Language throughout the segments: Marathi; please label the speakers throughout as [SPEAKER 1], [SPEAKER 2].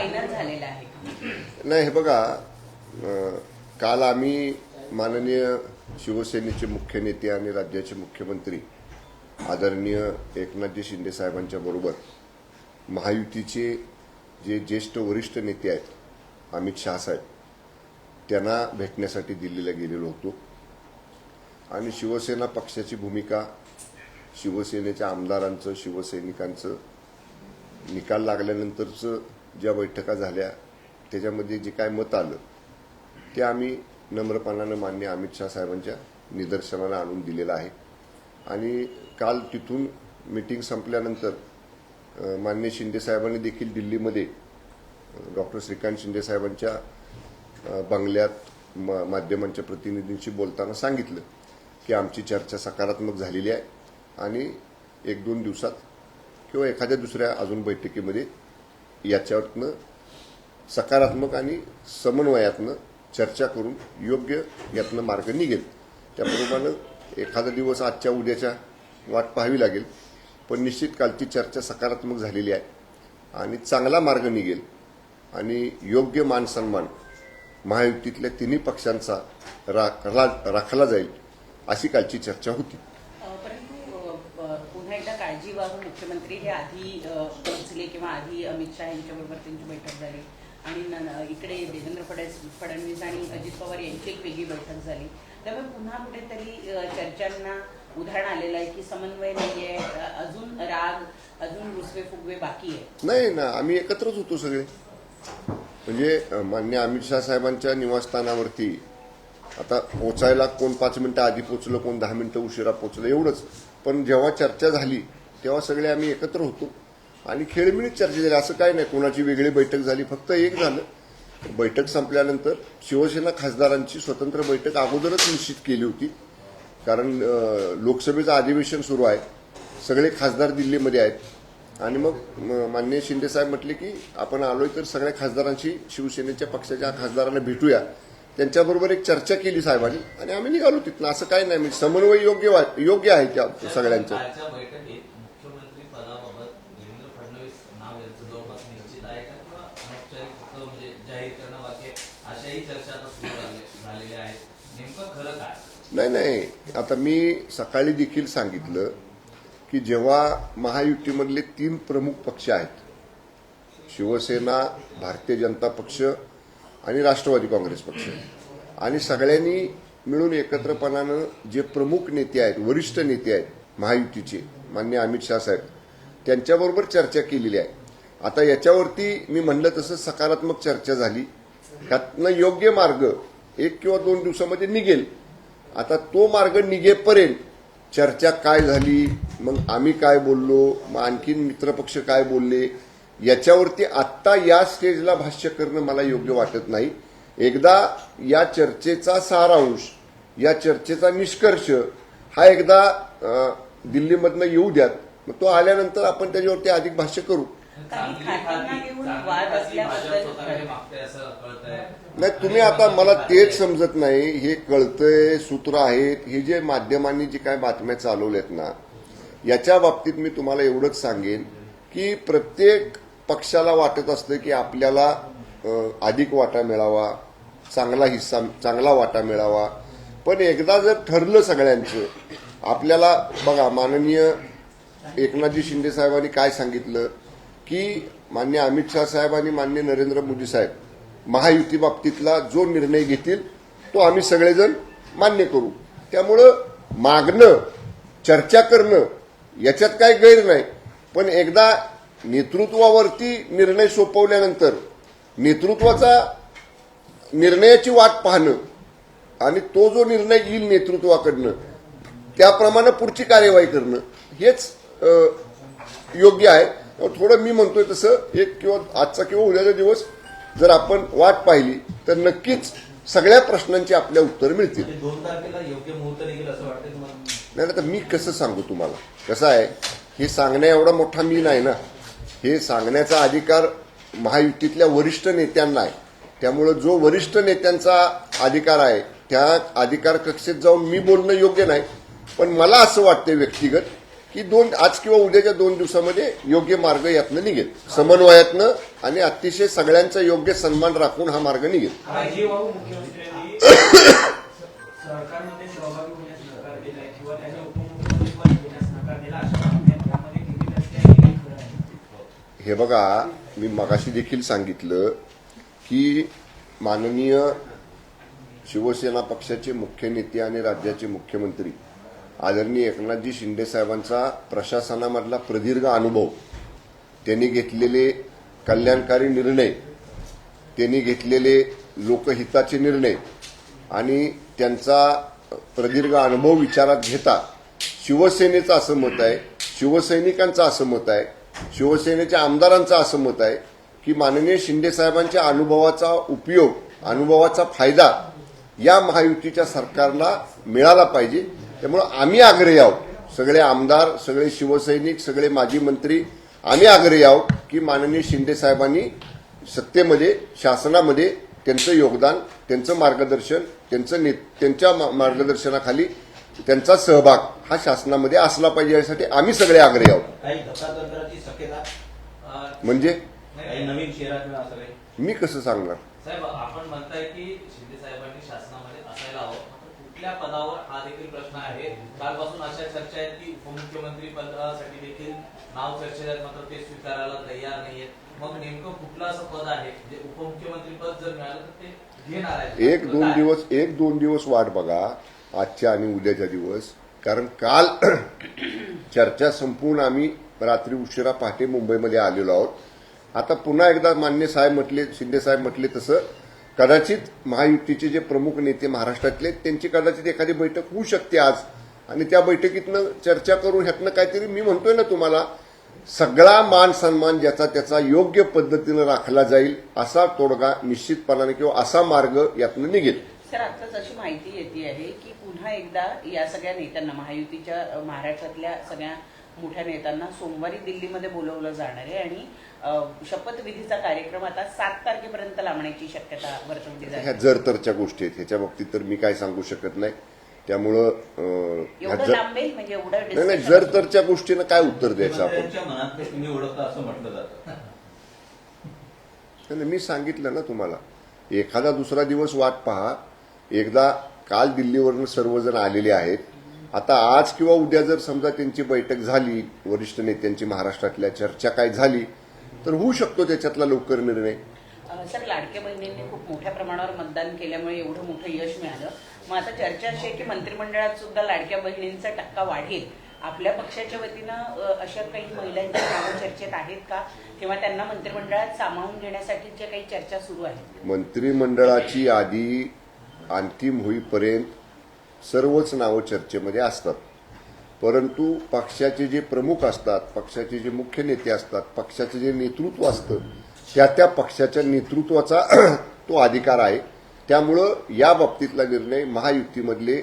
[SPEAKER 1] फायनल झालेला आहे
[SPEAKER 2] नाही हे बघा काल आम्ही माननीय शिवसेनेचे मुख्य नेते आणि राज्याचे मुख्यमंत्री आदरणीय एकनाथजी शिंदे साहेबांच्या बरोबर महायुतीचे जे ज्येष्ठ वरिष्ठ नेते आहेत अमित शहा साहेब त्यांना भेटण्यासाठी दिल्लीला गेलेलो होतो. आणि शिवसेना पक्षाची भूमिका शिवसेनेच्या आमदारांचं शिवसैनिकांचं निकाल लागल्यानंतरचं ज्या बैठका झाल्या त्याच्यामध्ये जे काय मत आलं ते आम्ही नम्रपणानं मान्य अमित शहा साहेबांच्या निदर्शनाला आणून दिलेलं आहे. आणि काल तिथून मिटिंग संपल्यानंतर मान्य शिंदे साहेबांनी देखील दिल्लीमध्ये डॉक्टर श्रीकांत शिंदे साहेबांच्या बंगल्यात म- माध्यमांच्या प्रतिनिधींशी बोलताना सांगितलं की आमची चर्चा सकारात्मक झालेली आहे. आणि एक दोन दिवसात किंवा एखाद्या दुसऱ्या अजून बैठकीमध्ये याच्यावरनं सकारात्मक आणि समन्वयातनं चर्चा करून योग्य यातनं मार्ग निघेल. त्याप्रमाणे एखादा दिवस आजच्या उद्याच्या वाट पाहावी लागेल पण निश्चित कालची चर्चा सकारात्मक झालेली आहे आणि चांगला मार्ग निघेल आणि योग्य मानसन्मान महायुतीतल्या तिन्ही पक्षांचा राखला राखला जाईल अशी कालची चर्चा होती.
[SPEAKER 1] परंतु पुन्हा एकदा काळजी वाहून मुख्यमंत्री हे आधी अ, किंवा आधी अमित शहा यांच्याबरोबर त्यांची बैठक झाली. आणि इकडे देवेंद्र फडणवीस फडणवीस आणि अजित पवार यांची एक वेगळी बैठक झाली. त्यामुळे पुन्हा कुठेतरी चर्चांना उदाहरण आलेलं आहे की समन्वय नाहीये आहे अजून राग अजून रुसवे फुगवे बाकी आहे
[SPEAKER 2] नाही ना आम्ही एकत्रच होतो सगळे. म्हणजे मान्य अमित शहा साहेबांच्या निवासस्थानावरती आता पोचायला कोण पाच मिनिटं आधी पोचलं कोण दहा मिनिटं उशिरा पोचलं एवढंच. पण जेव्हा चर्चा झाली तेव्हा सगळे आम्ही एकत्र होतो. आणि खेळमिळीत चर्चा झाली असं काही नाही. कोणाची वेगळी बैठक झाली. फक्त एक झालं. बैठक संपल्यानंतर शिवसेना खासदारांची स्वतंत्र बैठक अगोदरच निश्चित केली होती. कारण लोकसभेचं अधिवेशन सुरू आहे. सगळे खासदार दिल्लीमध्ये आहेत. आणि मग माननीय शिंदे साहेब म्हटले की आपण आलोय तर सगळ्या खासदारांशी शिवसेनेच्या पक्षाच्या खासदारांना भेटूया. त्यांच्याबरोबर एक चर्चा केली साहेबांनी. आणि आम्ही निघालो तिथनं. असं काही नाही. म्हणजे समन्वय योग्य वा- योग्य आहे त्या सगळ्यांचं
[SPEAKER 3] कालच्या बैठकीत मुख्यमंत्री पदाबाबत देवेंद्र फडणवीस नाव यांचं जवळपास निश्चित आहे का किंवा अनौपचारिक फक्त म्हणजे जाहीर करणं बाकी आहे? अशाही चर्चा आता सुरू झाले- झालेल्या आहेत नेमकं खरं काय
[SPEAKER 2] नाही नाही. आता मी सकाळी देखील सांगितलं की जेव्हा महायुतीमधले तीन प्रमुख पक्ष आहेत शिवसेना भारतीय जनता पक्ष आणि राष्ट्रवादी काँग्रेस पक्ष आणि सगळ्यांनी मिळून एकत्रपणानं जे प्रमुख नेते आहेत वरिष्ठ नेते आहेत महायुतीचे मान्य अमित शहा साहेब त्यांच्याबरोबर चर्चा केलेली आहे. आता याच्यावरती मी म्हणलं तसं सकारात्मक चर्चा झाली. त्यातनं योग्य मार्ग एक किंवा दोन दिवसामध्ये निघेल. आता तो मार्ग निघेपर्यंत चर्चा काय झाली मग आम्ही काय बोललो मग आणखीन मित्रपक्ष काय बोलले याच्यावरती आत्ता या स्टेजला भाष्य करणं मला योग्य वाटत नाही. एकदा या चर्चेचा सारांश या चर्चेचा निष्कर्ष हा एकदा दिल्लीमधनं येऊ द्यात. मग तो आल्यानंतर आपण त्याच्यावरती अधिक भाष्य करू.
[SPEAKER 1] काही घेऊन वाद असल्याबद्दल
[SPEAKER 2] नाही तुम्ही आता मला तेच समजत नाही. हे कळतंय सूत्र आहेत. हे जे माध्यमांनी जे काय बातम्या चालवल्यात ना याच्या बाबतीत मी तुम्हाला एवढंच सांगेन की प्रत्येक पक्षाला वाटत असतं की आपल्याला अधिक वाटा मिळावा चांगला हिस्सा चांगला वाटा मिळावा. पण एकदा जर ठरलं सगळ्यांचं आपल्याला बघा माननीय एकनाथजी शिंदे साहेबांनी काय सांगितलं? की मान्य अमित शहा साहेब आणि मान्य नरेंद्र मोदी साहेब महायुती बाबतीतला जो निर्णय घेतील तो आम्ही सगळेजण मान्य करू. त्यामुळं मागणं चर्चा करणं याच्यात काय गैर नाही. पण एकदा नेतृत्वावरती निर्णय सोपवल्यानंतर नेतृत्वाचा निर्णयाची वाट पाहणं आणि तो जो निर्णय येईल नेतृत्वाकडनं त्याप्रमाणे पुढची कार्यवाही करणं हेच योग्य आहे. थोडं मी म्हणतोय तसं एक किंवा आजचा किंवा उद्याचा दिवस जर आपण वाट पाहिली तर नक्कीच सगळ्या प्रश्नांची आपल्या उत्तर मिळतील.
[SPEAKER 3] म्हणजे
[SPEAKER 2] नाही नाही, तर मी कसं सांगू तुम्हाला? कसं आहे हे सांगण्या एवढा मोठा मी नाही ना. हे सांगण्याचा अधिकार महायुतीतल्या वरिष्ठ नेत्यांना आहे. त्यामुळं जो वरिष्ठ नेत्यांचा अधिकार आहे त्या अधिकार कक्षेत जाऊन मी बोलणं योग्य नाही. पण मला असं वाटतं व्यक्तिगत की दोन आज किंवा उद्याच्या दोन दिवसामध्ये योग्य मार्ग यातनं निघेल. समन्वयातनं आणि अतिशय सगळ्यांचा योग्य सन्मान राखून हा मार्ग निघेल.
[SPEAKER 4] हे
[SPEAKER 2] हे बघा मी मगाशी देखील सांगितलं की माननीय शिवसेना पक्षाचे मुख्य नेते आणि राज्याचे मुख्यमंत्री आदरणीय एकनाथजी शिंदे साहेबांचा प्रशासनामधला प्रदीर्घ अनुभव. त्यांनी घेतलेले कल्याणकारी निर्णय त्यांनी घेतलेले लोकहिताचे निर्णय आणि त्यांचा प्रदीर्घ अनुभव विचारात घेता शिवसेनेचं असं मत आहे शिवसैनिकांचं असं मत आहे शिवसेनेच्या आमदारांचं असं मत आहे की माननीय शिंदे साहेबांच्या अनुभवाचा उपयोग अनुभवाचा फायदा या महायुतीच्या सरकारला मिळाला पाहिजे. त्यामुळं आम्ही आग्रही आहोत. सगळे आमदार सगळे शिवसैनिक सगळे माजी मंत्री आम्ही आग्रही आहोत की माननीय शिंदे साहेबांनी सत्तेमध्ये शासनामध्ये त्यांचं योगदान त्यांचं मार्गदर्शन त्यांचं ने- त्यांच्या मार्गदर्शनाखाली त्यांचा सहभाग हा शासनामध्ये असला पाहिजे यासाठी आम्ही सगळे आग्रही आहोत. म्हणजे? मी कसं सांगणार?
[SPEAKER 3] साहेब आपण म्हणताय की शिंदे साहेबांनी शासनामध्ये असायला हवं. कुठल्या पदावर हा देखील प्रश्न आहे. कालपासून अशा चर्चा आहेत की उपमुख्यमंत्री पदासाठी देखील नाव चर्चेत आहेत मात्र ते स्वीकारायला तयार नाहीयेत मग नेमकं कुठलं असं पद आहे? जे उपमुख्यमंत्री पद जर मिळालं तर ते घेणार आहे
[SPEAKER 2] एक दोन दिवस एक दोन दिवस वाट बघा आजच्या आणि उद्याच्या दिवस. कारण काल चर्चा संपून आम्ही रात्री उशिरा पहाटे मुंबईमध्ये आलेलो आहोत. आता पुन्हा एकदा मान्य साहेब म्हटले शिंदे साहेब म्हटले तसं कदाचित महायुतीचे जे प्रमुख नेते महाराष्ट्रातले त्यांची कदाचित एखादी बैठक होऊ शकते आज. आणि त्या बैठकीतनं चर्चा करून ह्यातनं काहीतरी मी म्हणतोय ना तुम्हाला सगळा मान सन्मान ज्याचा त्याचा योग्य पद्धतीनं राखला जाईल असा तोडगा निश्चितपणाने किंवा असा मार्ग यातनं निघेल.
[SPEAKER 1] सर आताच अशी माहिती येते आहे की पुन्हा एकदा या सगळ्या नेत्यांना महायुतीच्या महाराष्ट्रातल्या सगळ्या मोठ्या नेत्यांना सोमवारी दिल्लीमध्ये बोलवलं जाणार आहे आणि शपथविधीचा कार्यक्रम आता सात तारखेपर्यंत लांबण्याची शक्यता वर्तवली
[SPEAKER 2] ह्या
[SPEAKER 1] जाते
[SPEAKER 2] जर तरच्या गोष्टी आहेत ह्याच्या बाबतीत तर मी काय सांगू शकत नाही. त्यामुळं
[SPEAKER 1] म्हणजे
[SPEAKER 2] नाही जर तरच्या गोष्टीनं काय उत्तर द्यायचं आपण? मी सांगितलं ना तुम्हाला. एखादा दुसरा दिवस वाट पहा. एकदा काल दिल्लीवरून सर्वजण आलेले आहेत. आता आज किंवा उद्या जर समजा त्यांची बैठक झाली वरिष्ठ नेत्यांची महाराष्ट्रातल्या चर्चा काय झाली तर होऊ शकतो त्याच्यातला लवकर निर्णय.
[SPEAKER 1] सर लाडक्या बहिणींनी खूप मोठ्या प्रमाणावर मतदान केल्यामुळे एवढं मोठं यश मिळालं. मग आता चर्चा अशी आहे की मंत्रिमंडळात सुद्धा लाडक्या बहिणींचा टक्का वाढेल. आपल्या पक्षाच्या वतीनं अशा काही महिलांची नावं चर्चेत आहेत का? किंवा त्यांना मंत्रिमंडळात सामावून घेण्यासाठीच्या काही चर्चा सुरू आहेत?
[SPEAKER 2] मंत्रिमंडळाची यादी अंतिम होईपर्यंत सर्वच नावं चर्चेमध्ये असतात. परंतु पक्षाचे जे प्रमुख असतात पक्षाचे जे मुख्य नेते असतात पक्षाचं जे नेतृत्व असतं त्या त्या पक्षाच्या नेतृत्वाचा तो अधिकार आहे. त्यामुळं या बाबतीतला निर्णय महायुतीमधले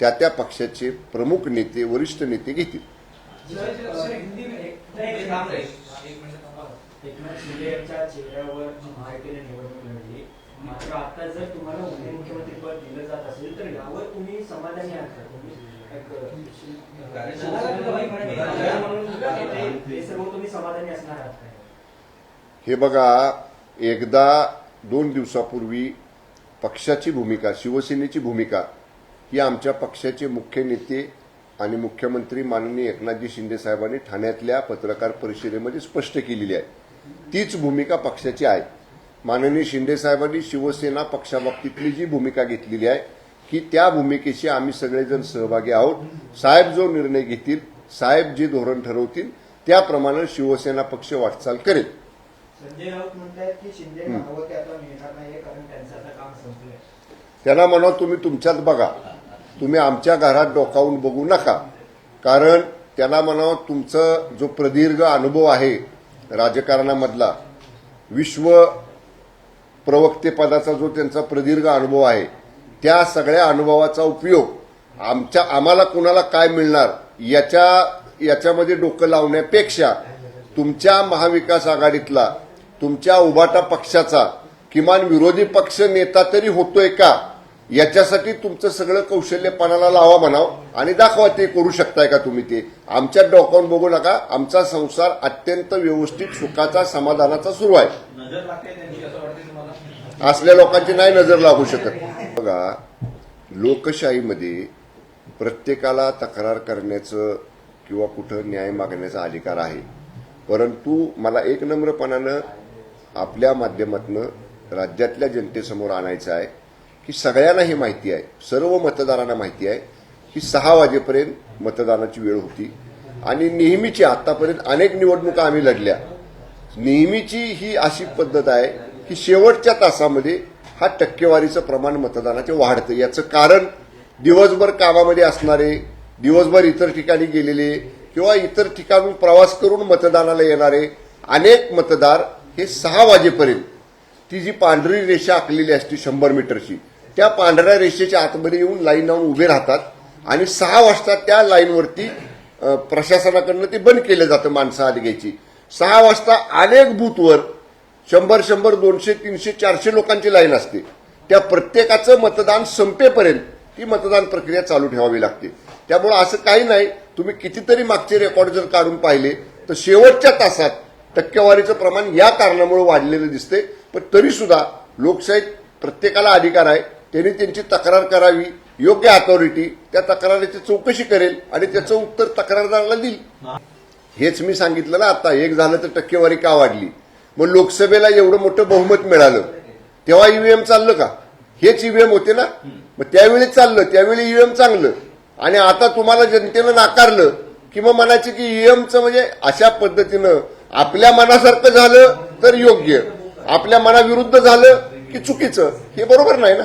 [SPEAKER 2] त्या त्या पक्षाचे प्रमुख नेते वरिष्ठ नेते घेतील.
[SPEAKER 4] एकनाथ शिंदे यांच्या चेहऱ्यावर महायुतीने निवडणूक लढली. मात्र आता जर तुम्हाला उपमुख्यमंत्री पद दिलं जात असेल तर यावर तुम्ही समाधानी आहात का तुम्ही सर्व समाधानी असणार आहात का
[SPEAKER 2] हे बघा एकदा दोन दिवसापूर्वी पक्षाची भूमिका शिवसेनेची भूमिका ही आमच्या पक्षाचे मुख्य नेते आणि मुख्यमंत्री माननीय एकनाथजी शिंदे साहेबांनी ठाण्यातल्या पत्रकार परिषदेमध्ये स्पष्ट केलेली आहे. तीच भूमिका पक्षाची आहे. माननीय शिंदे साहेबांनी शिवसेना पक्षाबाबतीतली जी भूमिका घेतलेली आहे की त्या भूमिकेशी आम्ही सगळेजण सहभागी आहोत. साहेब जो निर्णय घेतील साहेब जे धोरण ठरवतील त्याप्रमाणे शिवसेना पक्ष वाटचाल करेल.
[SPEAKER 5] संजय राऊत की शिंदे
[SPEAKER 2] त्यांना म्हणा तुम्ही तुमच्यात बघा. तुम्ही आमच्या घरात डोकावून बघू नका. कारण त्यांना म्हणावं तुमचं जो प्रदीर्घ अनुभव आहे राजकारणामधला विश्व प्रवक्तेपदाचा जो त्यांचा प्रदीर्घ अनुभव आहे त्या सगळ्या अनुभवाचा उपयोग आमच्या आम्हाला कुणाला काय मिळणार याच्या याच्यामध्ये डोकं लावण्यापेक्षा तुमच्या महाविकास आघाडीतला तुमच्या उभाटा पक्षाचा किमान विरोधी पक्ष नेता तरी होतोय का याच्यासाठी तुमचं सगळं कौशल्यपणाला लावा म्हणाव आणि दाखवा ते करू शकताय का तुम्ही ते. आमच्या डोकावून बघू नका आमचा संसार अत्यंत व्यवस्थित सुखाचा समाधानाचा सुरू आहे. असल्या लोकांची नाही नजर लागू शकत. बघा लोकशाहीमध्ये प्रत्येकाला तक्रार करण्याचं किंवा कुठं न्याय मागण्याचा अधिकार आहे. परंतु मला एक नम्रपणानं आपल्या माध्यमातनं राज्यातल्या जनतेसमोर आणायचं आहे की सगळ्यांना हे माहिती आहे सर्व मतदारांना माहिती आहे की सहा वाजेपर्यंत मतदानाची वेळ होती. आणि नेहमीची आतापर्यंत अनेक निवडणुका आम्ही लढल्या. नेहमीची ही अशी पद्धत आहे की शेवटच्या तासामध्ये हा टक्केवारीचं प्रमाण मतदानाचे वाढतं. याचं कारण दिवसभर कामामध्ये असणारे दिवसभर इतर ठिकाणी गेलेले किंवा इतर ठिकाणून प्रवास करून मतदानाला येणारे अनेक मतदार हे सहा वाजेपर्यंत ती जी पांढरी रेषा आखलेली असते शंभर मीटरची त्या पांढऱ्या रेषेच्या आतमध्ये येऊन लाईन लावून उभे राहतात आणि सहा वाजता त्या लाईनवरती प्रशासनाकडनं ते बंद केलं जातं माणसं आत घ्यायची. सहा वाजता अनेक बूथवर शंभर शंभर दोनशे तीनशे चारशे लोकांची लाईन असते. त्या प्रत्येकाचं मतदान संपेपर्यंत ती मतदान प्रक्रिया चालू ठेवावी लागते. त्यामुळं असं काही नाही तुम्ही कितीतरी मागचे रेकॉर्ड जर काढून पाहिले तर शेवटच्या तासात टक्केवारीचं प्रमाण या कारणामुळे वाढलेलं दिसते पण तरीसुद्धा लोकशाहीत प्रत्येकाला अधिकार आहे त्यांनी त्यांची तक्रार करावी योग्य अथॉरिटी त्या तक्रारीची चौकशी करेल आणि त्याचं उत्तर तक्रारदाराला देईल. हेच मी सांगितलं ना आता. एक झालं तर टक्केवारी का वाढली? मग लोकसभेला एवढं मोठं बहुमत मिळालं. तेव्हा ईव्हीएम चाललं का? हेच ईव्हीएम होते ना? मग त्यावेळी चाललं. त्यावेळी ईव्हीएम चांगलं. आणि आता तुम्हाला जनतेनं नाकारलं की मग म्हणायचं की ईव्हीएमचं म्हणजे अशा पद्धतीनं आपल्या मनासारखं झालं तर योग्य. आपल्या मनाविरुद्ध झालं की चुकीचं. हे बरोबर नाही ना?